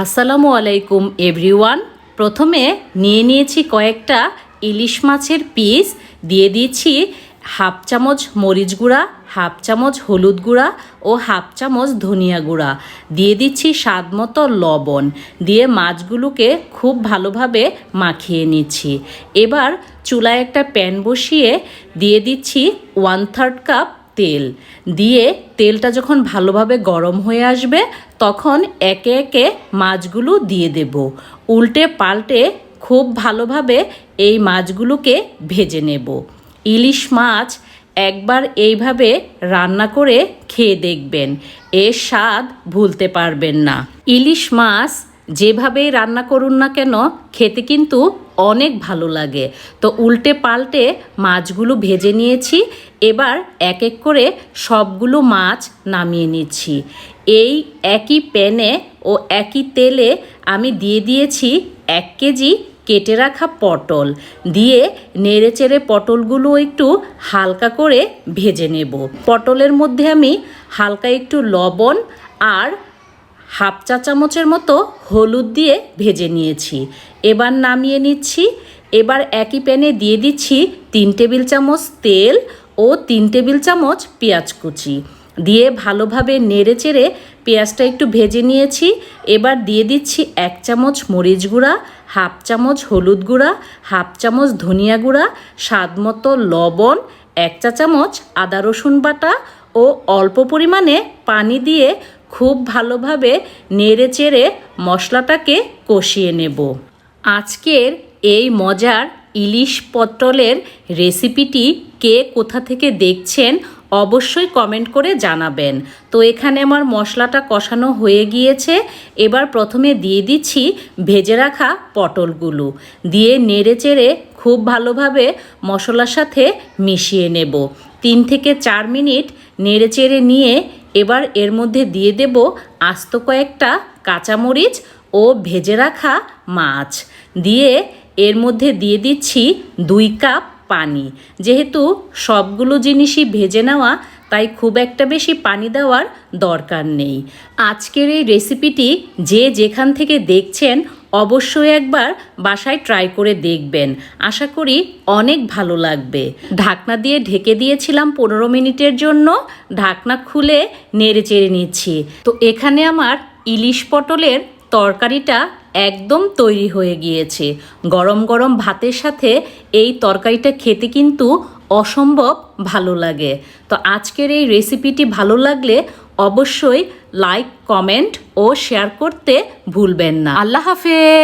আসসালামু আলাইকুম, এভরিওয়ান। প্রথমে নিয়ে নিয়েছি কয়েকটা ইলিশ মাছের পিস। দিয়ে দিয়েছি হাফ চামচ মরিচ গুঁড়া, হাফ চামচ হলুদ গুঁড়া ও হাফ চামচ ধনিয়া গুঁড়া। দিয়ে দিচ্ছি স্বাদ মতো লবণ। দিয়ে মাছগুলোকে খুব ভালোভাবে মাখিয়ে নিচ্ছি। এবার চুলায় একটা প্যান বসিয়ে দিয়ে দিচ্ছি ওয়ান থার্ড কাপ তেল। দিয়ে তেলটা যখন ভালোভাবে গরম হয়ে আসবে তখন একে একে মাছগুলো দিয়ে দেব। উল্টে পাল্টে খুব ভালোভাবে এই মাছগুলোকে ভেজে নেব। ইলিশ মাছ একবার এইভাবে রান্না করে খেয়ে দেখবেন। এর স্বাদ ভুলতে পারবেন না। ইলিশ মাছ যেভাবেই রান্না করুন না কেন, খেতে কিন্তু অনেক ভালো লাগে। তো উল্টে পাল্টে মাছগুলো ভেজে নিয়েছি, এবার এক এক করে সবগুলো মাছ নামিয়ে নিচ্ছি। এই একই প্যানে ও একই তেলে আমি দিয়ে দিয়েছি এক কেজি কেটে রাখা পটল। দিয়ে নেড়েচেড়ে পটলগুলো একটু হালকা করে ভেজে নেব। পটলের মধ্যে আমি হালকা একটু লবণ আর হাফ চা চামচের মতো হলুদ দিয়ে ভেজে নিয়েছি। এবার নামিয়ে নিচ্ছি। এবার একই প্যানে দিয়ে দিচ্ছি তিন টেবিল চামচ তেল ও তিন টেবিল চামচ পেঁয়াজ কুচি। দিয়ে ভালোভাবে নেড়ে চেড়ে পেঁয়াজটা একটু ভেজে নিয়েছি। এবার দিয়ে দিচ্ছি এক চামচ মরিচ গুঁড়া, হাফ চামচ হলুদ গুঁড়া, হাফ চামচ ধনিয়া গুঁড়া, স্বাদ মতো লবণ, এক চা চামচ আদা রসুন বাটা ও অল্প পরিমাণে পানি দিয়ে খুব ভালোভাবে নেড়ে চেড়ে মশলাটাকে কষিয়ে নেব। আজকের এই মজার ইলিশ পটলের রেসিপিটি কে কোথা থেকে দেখছেন অবশ্যই কমেন্ট করে জানাবেন। তো এখানে আমার মশলাটা কষানো হয়ে গিয়েছে। এবার প্রথমে দিয়ে দিচ্ছি ভেজে রাখা পটলগুলো। দিয়ে নেড়ে চেড়ে খুব ভালোভাবে মশলার সাথে মিশিয়ে নেব। তিন থেকে চার মিনিট নেড়ে চেড়ে নিয়ে এবার এর মধ্যে দিয়ে দেব আস্ত কয়েকটা কাঁচামরিচ ও ভেজে রাখা মাছ। দিয়ে এর মধ্যে দিয়ে দিচ্ছি দুই কাপ পানি। যেহেতু সবগুলো জিনিসই ভেজে নেওয়া, তাই খুব একটা বেশি পানি দেওয়ার দরকার নেই। আজকের এই রেসিপিটি যে যেখান থেকে দেখছেন অবশ্যই একবার বাসায় ট্রাই করে দেখবেন। আশা করি অনেক ভালো লাগবে। ঢাকনা দিয়ে ঢেকে দিয়েছিলাম পনেরো মিনিটের জন্য। ঢাকনা খুলে নেড়ে চেড়ে নিচ্ছি। তো এখানে আমার ইলিশ পটলের তরকারিটা একদম তৈরি হয়ে গিয়েছে। গরম গরম ভাতের সাথে এই তরকারিটা খেতে কিন্তু অসম্ভব ভালো লাগে। তো আজকের এই রেসিপিটি ভালো লাগলে অবশ্যই লাইক কমেন্ট ও শেয়ার করতে ভুলবেন না। আল্লাহ হাফেজ।